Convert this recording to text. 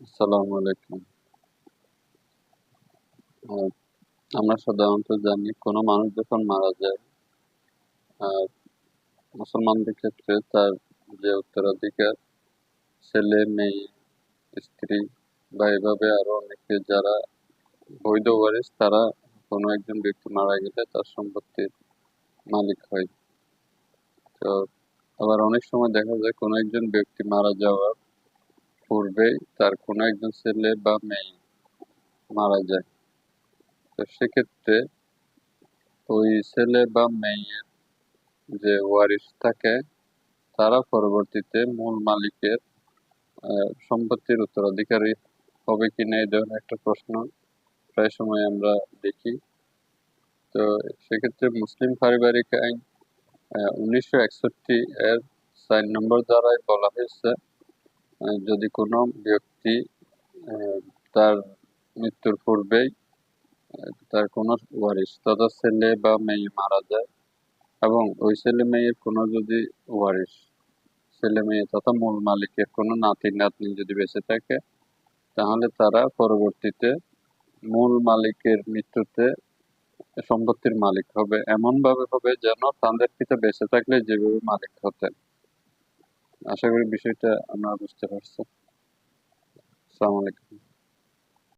আসসালামু আলাইকুম। আমরা সাধারণত জানি কোনো মানুষ যখন মারা যায় মুসলমানদের ক্ষেত্রে তার যে উত্তরাধিকার, ছেলে, মেয়ে, স্ত্রী বা এভাবে আরও অনেকে যারা বৈধ ওয়ারিশ তারা কোনো একজন ব্যক্তি মারা গেলে তার সম্পত্তির মালিক হয়। তো আবার অনেক সময় দেখা যায় কোনো একজন ব্যক্তি মারা যাওয়ার পূর্বেই তার কোনো একজন ছেলে বা মেয়ে মারা যায়। তো সেক্ষেত্রে ওই ছেলে বা মেয়ের যে ওয়ারিশ থাকে, তারা পরবর্তীতে মূল মালিকের সম্পত্তির উত্তরাধিকারী হবে কিনা এই ধরনের একটা প্রশ্ন প্রায় সময় আমরা দেখি। তো সেক্ষেত্রে মুসলিম পারিবারিক আইন উনিশশো একষট্টি এর চার নম্বর দ্বারাই বলা হয়েছে যদি কোনো ব্যক্তি তার মৃত্যুর পূর্বেই তার কোনো ওয়ারিশ, তথা ছেলে বা মেয়ে মারা যায়, এবং ওই ছেলে মেয়ের কোনো যদি ওয়ারিশ, ছেলে মেয়ে তথা মূল মালিকের কোনো নাতি নাতনি যদি বেঁচে থাকে, তাহলে তারা পরবর্তীতে মূল মালিকের মৃত্যুতে সম্পত্তির মালিক হবে। এমন ভাবে হবে যেন তাদের পিতা বেঁচে থাকলে যেভাবে মালিক হতেন। আশা করি বিষয়টা আপনারা বুঝতে পারছেন আসসালামু